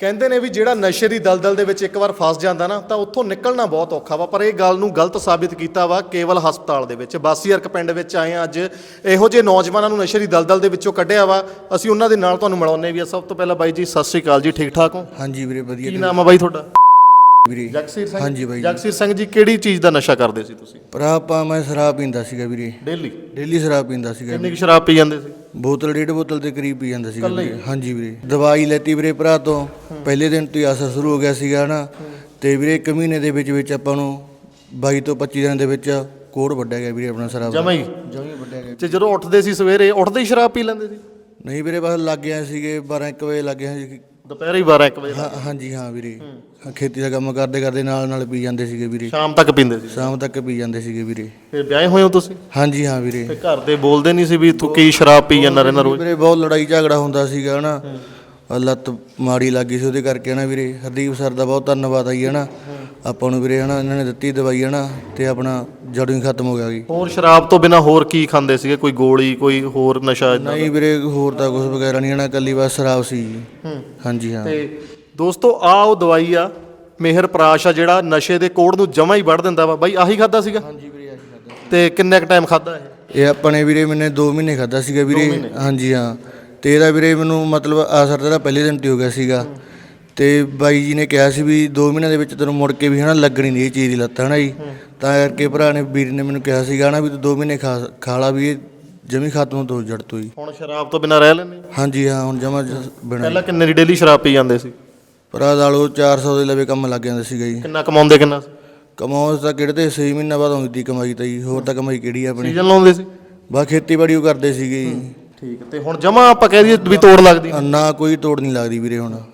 ਕਹਿੰਦੇ ਨੇ ਵੀ ਜਿਹੜਾ ਨਸ਼ੇ ਦੀ ਦਲਦਲ ਦੇ ਵਿੱਚ ਇੱਕ ਵਾਰ ਫਸ ਜਾਂਦਾ ਨਾ ਤਾਂ ਉੱਥੋਂ ਨਿਕਲਣਾ ਬਹੁਤ ਔਖਾ ਵਾ ਪਰ ਇਹ ਗੱਲ ਨੂੰ ਗਲਤ ਸਾਬਿਤ ਕੀਤਾ ਵਾ ਕੇਵਲ ਹਸਪਤਾਲ ਦੇ ਵਿੱਚ। ਬਾਸੀਅਰਕ ਪਿੰਡ ਵਿੱਚ ਆਏ ਆ ਅੱਜ ਇਹੋ ਜਿਹੇ ਨੌਜਵਾਨਾਂ ਨੂੰ ਨਸ਼ੇ ਦੀ ਦਲਦਲ ਦੇ ਵਿੱਚੋਂ ਕੱਢਿਆ ਵਾ। ਅਸੀਂ ਉਹਨਾਂ ਦੇ ਨਾਲ ਤੁਹਾਨੂੰ ਮਿਲਾਉਂਦੇ ਵੀ ਆ ਸਭ ਤੋਂ ਪਹਿਲਾਂ ਬਾਈ ਜੀ ਸਤਿ ਸ੍ਰੀ ਅਕਾਲ ਜੀ ਠੀਕ ਠਾਕ ਹੋ? ਹਾਂਜੀ ਵੀਰੇ ਵਧੀਆ। ਕੀ ਨਾਮ ਆ ਬਾਈ ਤੁਹਾਡਾ? ਵੀਰੇ ਜਗਸੀਰ ਸਿੰਘ? ਹਾਂਜੀ ਬਾਈ ਜੀ। ਜਗਸੀਰ ਸਿੰਘ ਜੀ ਕਿਹੜੀ ਚੀਜ਼ ਦਾ ਨਸ਼ਾ ਕਰਦੇ ਸੀ ਤੁਸੀਂ? ਭਰਾ ਆਪਾਂ ਮੈਂ ਸ਼ਰਾਬ ਪੀਂਦਾ ਸੀਗਾ ਵੀਰੇ। ਡੇਲੀ? ਡੇਲੀ ਸ਼ਰਾਬ ਪੀਂਦਾ ਸੀਗਾ ਕਿੰਨੀ ਕੁ ਸ਼ਰਾਬ ਪੀ ਜਾਂਦੇ ਸੀ? ਬੋਤਲ ਡੇਢ ਬੋਤਲ ਦੇ ਕਰੀਬ ਪੀ ਜਾਂਦਾ ਸੀਗਾ ਵੀਰੇ। ਹਾਂਜੀ ਵੀਰੇ। ਦਵਾਈ ਲੈਤੀ ਵੀਰੇ ਭਰਾ ਤੋਂ। ਪਹਿਲੇ ਦਿਨ ਤੋਂ ਹੀ ਅਸਰ ਸ਼ੁਰੂ ਹੋ ਗਿਆ ਸੀਗਾ ਨਾ ਤੇ ਵੀਰੇ ਇੱਕ ਮਹੀਨੇ ਦੇ ਵਿੱਚ ਵਿੱਚ ਆਪਾਂ ਨੂੰ 22 ਤੋਂ 25 ਦਿਨ ਦੇ ਵਿੱਚ ਕੋੜ ਵੱਢਿਆ ਗਿਆ ਵੀਰੇ ਆਪਣਾ ਸ਼ਰਾਬ ਦਾ। ਜਮਾ ਹੀ? ਜਮੀ ਵੱਢਿਆ ਗਿਆ। ਤੇ ਜਦੋਂ ਉੱਠਦੇ ਸੀ ਸਵੇਰੇ ਉੱਠਦੇ ਹੀ ਸ਼ਰਾਬ ਪੀ ਲੈਂਦੇ ਸੀ? ਨਹੀਂ ਵੀਰੇ ਬਸ ਲੱਗ ਗਿਆ ਸੀਗੇ 12 1 ਵਜੇ ਲੱਗ ਗਿਆ ਸੀ। ਦੁਪਹਿਰੇ ਹੀ 12 1 ਵਜੇ ਹਾਂ ਹਾਂਜੀ ਹਾਂ ਵੀਰੇ। ਖੇਤੀ ਦਾ ਕੰਮ ਕਰਦੇ ਕਰਦੇ ਨਾਲ ਨਾਲ ਪੀ ਜਾਂਦੇ ਸੀਗੇ ਵੀਰੇ। ਸ਼ਾਮ ਤੱਕ ਪੀਂਦੇ ਸੀ ਸ਼ਾਮ ਤੱਕ ਪੀ ਜਾਂਦੇ ਸੀਗੇ ਵੀਰੇ। ਫਿਰ ਵਿਆਹੇ ਹੋਏ ਹੋ ਤੁਸੀਂ? ਹਾਂਜੀ ਹਾਂ ਵੀਰੇ। ਤੇ ਘਰ ਦੇ ਬੋਲਦੇ ਨਹੀਂ ਸੀ ਵੀ ਤੂੰ ਕੀ ਸ਼ਰਾਬ ਪੀ ਜਾਂਦਾ ਰਹਿੰਦਾ ਰੋਜ਼? ਵੀਰੇ ਬਹੁਤ ਲੜਾਈ ਝਗੜਾ ਹੁੰਦਾ ਸੀਗਾ ਹਨਾ। ਆਹ ਲੱਤ ਮਾੜੀ ਲੱਗੀ ਸੀ ਉਹਦੇ ਕਰਕੇ ਹਨਾ ਵੀਰੇ। ਹਰਦੀਪ ਸਰ ਦਾ ਬਹੁਤ ਧੰਨਵਾਦ ਆਈ ਹਨਾ। ਆਪਾਂ ਨੂੰ ਵੀਰੇ ਹਨਾ ਇਹਨਾਂ ਨੇ ਦਿੱਤੀ ਦਵਾਈ ਹਨਾ। ਤੇ ਆਪਣਾ ਜੜੋਂ ਹੀ ਖਤਮ ਹੋ ਗਿਆ ਜੀ। ਹੋਰ ਸ਼ਰਾਬ ਤੋਂ ਬਿਨਾ ਹੋਰ ਕੀ ਖਾਂਦੇ ਸੀਗੇ? ਕੋਈ ਗੋਲੀ ਕੋਈ ਹੋਰ ਨਸ਼ਾ ਏਦਾਂ? ਨਹੀਂ ਵੀਰੇ ਹੋਰ ਤਾਂ ਕੁਝ ਵਗੈਰਾ ਨਹੀਂ ਹਨਾ ਕੱਲੀ ਬਸ ਸ਼ਰਾਬ ਸੀ ਜੀ। ਹੂੰ। ਹਾਂਜੀ ਹਾਂ। ਤੇ ਦੋਸਤੋ ਆ ਉਹ ਦਵਾਈ ਆ ਮਿਹਰ ਪ੍ਰਾਸ਼ ਆ ਜਿਹੜਾ ਨਸ਼ੇ ਦੇ ਕੋੜ ਨੂੰ ਜਮਾ ਹੀ ਵੱਢ ਦਿੰਦਾ ਵਾ। ਬਾਈ ਆਹੀ ਖਾਦਾ ਸੀਗਾ? ਹਾਂਜੀ ਵੀਰੇ ਆਹੀ ਖਾਦਾ ਤੇ ਕਿੰਨੇ ਕ ਟਾਈਮ ਖਾਦਾ ਇਹ? ਇਹ ਆਪਣੇ ਵੀਰੇ ਮੈਨੇ 2 ਮਹੀਨੇ ਖਾਦਾ ਸੀਗਾ ਵੀਰੇ। ਹਾਂਜੀ ਹਾਂ। ਤੇ ਇਹਦਾ ਵੀਰੇ ਮੈਨੂੰ ਮਤਲਬ ਅਸਰ ਤਾਂ ਇਹਦਾ ਪਹਿਲੇ ਦਿਨ ਤੇ ਹੋ ਗਿਆ ਸੀਗਾ। ਤੇ ਬਾਈ ਜੀ ਨੇ ਕਿਹਾ ਸੀ ਵੀ 2 ਮਹੀਨਿਆਂ ਦੇ ਵਿੱਚ ਤੈਨੂੰ ਮੁੜ ਕੇ ਵੀ ਹਨਾ ਲੱਗਣੀ ਨਹੀਂ ਇਹ ਚੀਜ਼ ਦੀ ਲੱਤ ਹਨਾ ਜੀ? ਤਾਂ ਕਰਕੇ ਭਰਾ ਨੇ ਵੀਰ ਨੇ ਮੈਨੂੰ ਕਿਹਾ ਸੀਗਾ ਨਾ ਵੀ ਤੂੰ 2 ਮਹੀਨੇ ਖਾ ਖਾ ਲਾ ਵੀ ਇਹ ਜਮੀ ਖਤਮ ਤੋਂ ਜੜ ਤੋਂ ਹੀ ਹੁਣ ਸ਼ਰਾਬ ਤੋਂ ਬਿਨਾ ਰਹਿ ਲੈਂਦੇ ਹਾਂਜੀ ਹਾਂ ਹੁਣ ਜਮਾ ਬਣਾ ਪਹਿਲਾਂ ਕਿੰਨੇ ਦੀ ਡੇਲੀ ਸ਼ਰਾਬ ਪੀ ਜਾਂਦੇ ਸੀ? ਭਰਾ ਦਾਲੋ 400 ਦੇ ਲਵੇ ਕੰਮ ਲੱਗ ਜਾਂਦਾ ਸੀਗਾ ਜੀ। ਕਿੰਨਾ ਕਮਾਉਂਦੇ ਕਿੰਨਾ ਕਮਾਉਣ ਤਾਂ ਕਿਹੜੇ ਤੇ 6 ਮਹੀਨਾ ਬਾਅਦ ਆਉਂਦੀ ਕਮਾਈ ਤਾਂ ਜੀ ਹੋਰ ਤਾਂ ਕਮਾਈ ਕਿਹੜੀ ਆ ਆਪਣੀ। ਸੀਜ਼ਨ ਲਾਉਂਦੇ ਸੀ? ਬਾ ਖੇਤੀਬਾੜੀ ਉਹ ਕਰਦੇ ਸੀਗੇ ਜੀ। ਠੀਕ ਤੇ ਹੁਣ ਜਮਾ ਆਪਾਂ ਕਹਿ ਦਈਏ ਵੀ ਤੋੜ ਲੱਗਦੀ ਨਾ ਕੋਈ ਤੋੜ ਨਹੀਂ ਲੱਗਦੀ ਵੀਰੇ ਹੁਣ।